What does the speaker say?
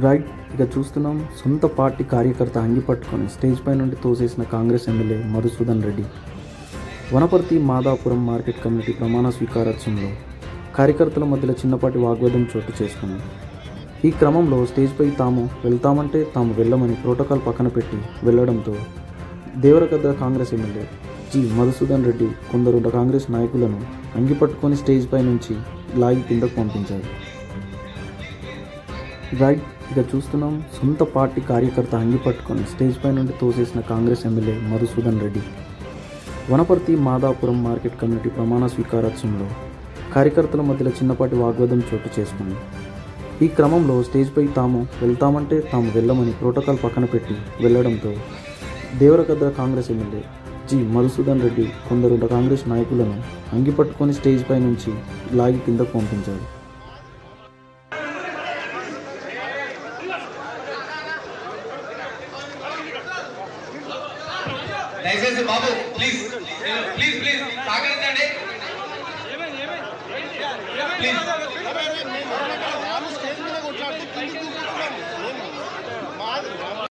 Right ఇక చూస్తున్నాం. సొంత పార్టీ కార్యకర్త అంగి పట్టుకొని స్టేజ్ పై నుండి తోసేసిన Congress MLA Madhusudan Reddy. Wanaparthy Madapuram market committee ప్రమాణ స్వీకారోత్సవంలో కార్యకర్తల మధ్యలో చిన్నపాటి వాగ్వాదం చోటు చేసుకుంది. ఈ క్రమంలో స్టేజ్పై తాము వెళ్తామంటే తాము వెళ్ళమని ప్రోటోకాల్ పక్కన పెట్టి వెళ్ళడంతో దేవరకద్ద కాంగ్రెస్ ఎమ్మెల్యే జి మధుసూదన్ రెడ్డి కొందరు కాంగ్రెస్ నాయకులను అంగి పట్టుకొని స్టేజ్ పై నుంచి లాగి కిందకు పంపించారు. రైట్ ఇక చూస్తున్నాం. సొంత పార్టీ కార్యకర్త అంగి పట్టుకొని స్టేజ్ పై నుండి తోసేసిన Congress MLA Madhusudan Reddy. Wanaparthy Madapuram market committee ప్రమాణ స్వీకారోత్సవంలో కార్యకర్తల మధ్యలో చిన్నపాటి వాగ్వాదం చోటు చేసుకుంది. ఈ క్రమంలో స్టేజ్పై తాము వెళ్తామంటే తాము వెళ్ళమని ప్రోటోకాల్ పక్కన పెట్టి వెళ్ళడంతో దేవరగద్ద కాంగ్రెస్ ఎమ్మెల్యే జి మధుసూదన్ రెడ్డి కొందరు కాంగ్రెస్ నాయకులను అంగిపట్టుకొని స్టేజ్ పై నుంచి లాగి కిందకు పంపించారు. దయచేసి బాబు ప్లీజ్ ప్లీజ్ ప్లీజ్ సహకరించండి ప్లీజ్